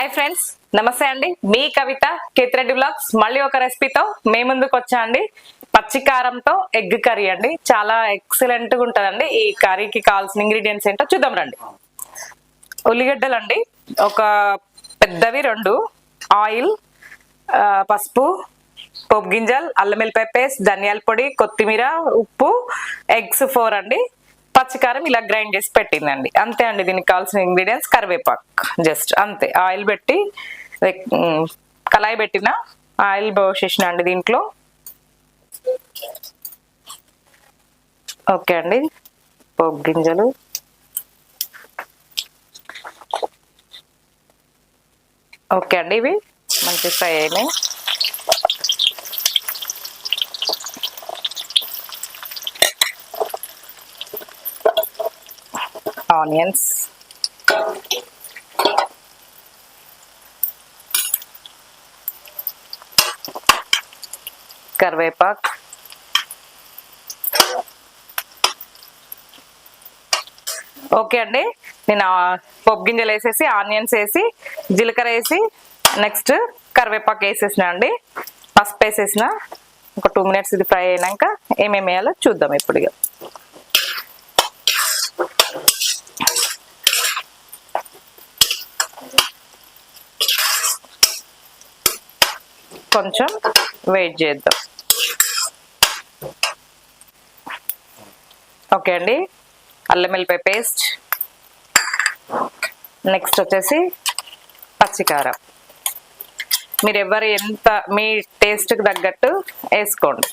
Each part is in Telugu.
హాయ్ ఫ్రెండ్స్ నమస్తే అండి. మీ కవిత కేతిరెడ్డి బ్లాగ్స్. మళ్ళీ ఒక రెసిపీతో మే ముందుకు వచ్చా అండి. పచ్చికారంతో ఎగ్ కర్రీ అండి. చాలా ఎక్సలెంట్గా ఉంటదండి. ఈ కర్రీకి కావాల్సిన ఇంగ్రీడియంట్స్ ఏంటో చూద్దాం రండి. ఉల్లిగడ్డలు అండి ఒక పెద్దవి రెండు. ఆయిల్ పసుపు పోపు గింజలు అల్లం వెల్లిపాయ పేస్ట్ ధనియాల పొడి కొత్తిమీర ఉప్పు ఎగ్స్ ఫోర్ అండి. పచ్చికారం ఇలా గ్రైండ్ చేసి పెట్టిందండి. అంతే అండి దీనికి కావాల్సిన ఇంగ్రీడియంట్స్ కరివేపాకు. జస్ట్ అంతే. ఆయిల్ పెట్టి కళాయి పెట్టిన ఆయిల్ పోసేసిన అండి దీంట్లో. ఓకే అండి. పోపు గింజలు. ఓకే అండి ఇవి. మంచి ఫ్రై అయినాయి. ఆనియన్స్ కరివేపాక్. ఓకే అండి. నేను పప్పు గింజలు వేసేసి ఆనియన్స్ వేసి జీలకర్ర వేసి నెక్స్ట్ కరివేపాకు వేసేసిన అండి. పసుపు వేసేసిన. ఒక టూ మినిట్స్ ఇది ఫ్రై అయినాక ఏమేమి వేయాలో చూద్దాం ఇప్పుడు కొంచెం వెయిట్ చేద్దాం. ఓకే అండి. అల్లం వెల్లిపాయ పేస్ట్. నెక్స్ట్ వచ్చేసి పచ్చికారం. మీరు ఎవరు ఎంత మీ టేస్ట్కి తగ్గట్టు వేసుకోండి.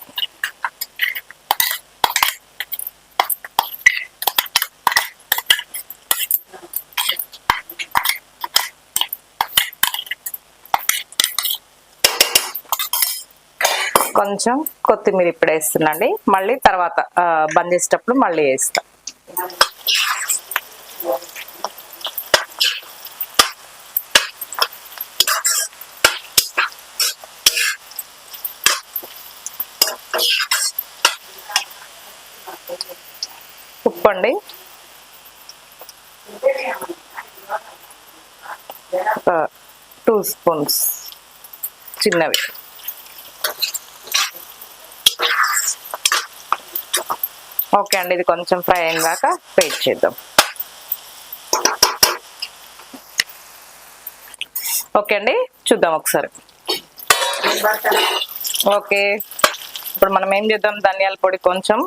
కొంచెం కొత్తిమీర ఇప్పుడు వేస్తున్నాండి. మళ్ళీ తర్వాత బంద్ చేసేటప్పుడు మళ్ళీ వేస్తాం. ఉప్పు అండి టూ స్పూన్స్ చిన్నవి. ఓకే అండి ఇది కొంచెం ఫ్రై అయిన దాకా వెయిట్ చేద్దాం. ఓకే అండి చూద్దాం ఒకసారి. ఓకే ఇప్పుడు మనం ఏం చేద్దాం? ధనియాల పొడి కొంచెం.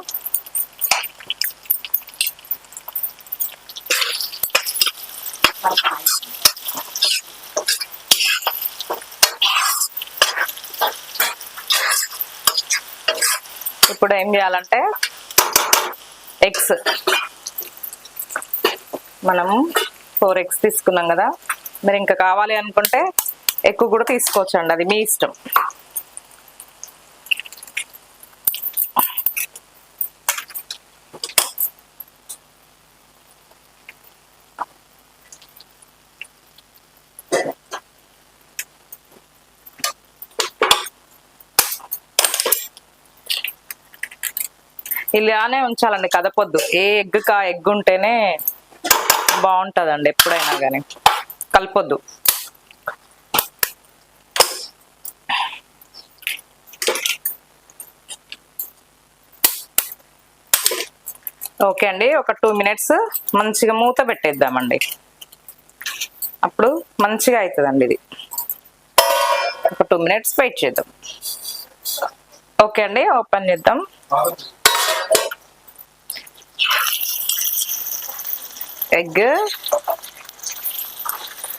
ఇప్పుడు ఏం చేయాలంటే ఎగ్స్ మనము ఫోర్ ఎగ్స్ తీసుకున్నాం కదా. మీరు ఇంకా కావాలి అనుకుంటే ఎక్కువ కూడా తీసుకోవచ్చండి. అది మీ ఇష్టం. ఇలానే ఉంచాలండి కదపొద్దు ఏ ఎగ్ కా ఎగ్ ఉంటేనే బాగుంటుందండి ఎప్పుడైనా కానీ కలపొద్దు. ఓకే అండి ఒక టూ మినిట్స్ మంచిగా మూత పెట్టేద్దామండి. అప్పుడు మంచిగా అవుతుందండి ఇది. ఒక టూ మినిట్స్ వెయిట్ చేద్దాం. ఓకే అండి ఓపెన్ చేద్దాం. ఎగ్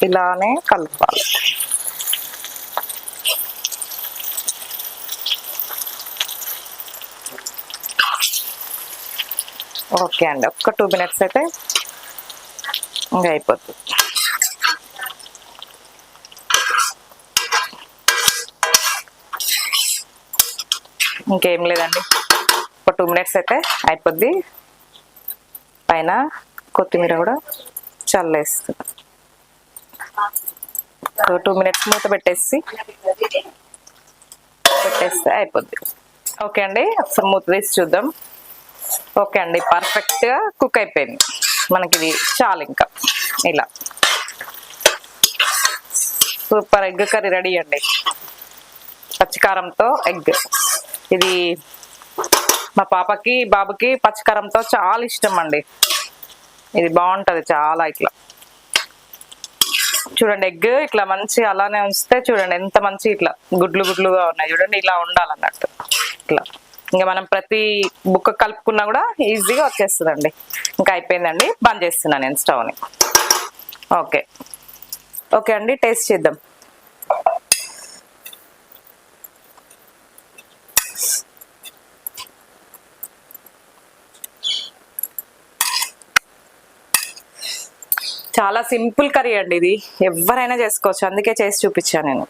ఇలానే కలపాలి. ఓకే అండి ఒక్క టూ మినిట్స్ అయితే ఇంకా అయిపోతుంది. ఇంకేం లేదండి ఒక టూ మినిట్స్ అయితే అయిపోద్ది. పైన కొత్తిమీర కూడా చల్లేస్తుంది టూ మినిట్స్ మూత పెట్టేసి పెట్టేస్తే అయిపోద్ది. ఓకే అండి ఒకసారి మూత తీసి చూద్దాం. ఓకే అండి పర్ఫెక్ట్గా కుక్ అయిపోయింది. మనకి ఇది చాలు ఇంకా. ఇలా. సూపర్ ఎగ్ కర్రీ రెడీ అండి. పచ్చికారంతో ఎగ్. ఇది మా పాపకి బాబుకి పచ్చికారంతో చాలా ఇష్టం అండి ఇది బాగుంటది చాలా ఇట్లా. చూడండి ఎగ్ ఇట్లా మంచి అలానే ఉంచితే చూడండి ఎంత మంచి ఇట్లా గుడ్లు గుడ్లుగా ఉన్నాయి. చూడండి ఇలా ఉండాలన్నట్టు. ఇట్లా. ఇంకా మనం ప్రతి బుక్క కలుపుకున్నా కూడా ఈజీగా వచ్చేస్తుందండి. ఇంకా అయిపోయిందండి. బంద్ చేస్తున్నాను నేను స్టవ్ని. ఓకే. ఓకే అండి టేస్ట్ చేద్దాం. చాలా సింపుల్ కర్రీ అండి ఇది. ఎవరైనా చేసుకోవచ్చు. అందుకే చేసి చూపించాను నేను.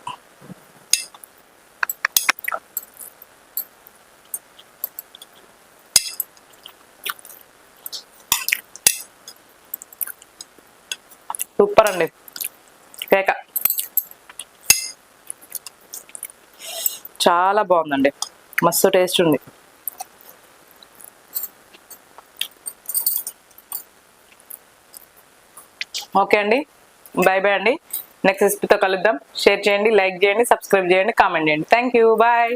సూపర్ అండి. కేక. చాలా బాగుందండి. మస్తు టేస్ట్ ఉంది. ఓకే అండి. బాయ్ బాయ్ అండి. నెక్స్ట్ రెసిపీతో కలుద్దాం. షేర్ చేయండి లైక్ చేయండి సబ్స్క్రైబ్ చేయండి కామెంట్ చేయండి. Thank you bye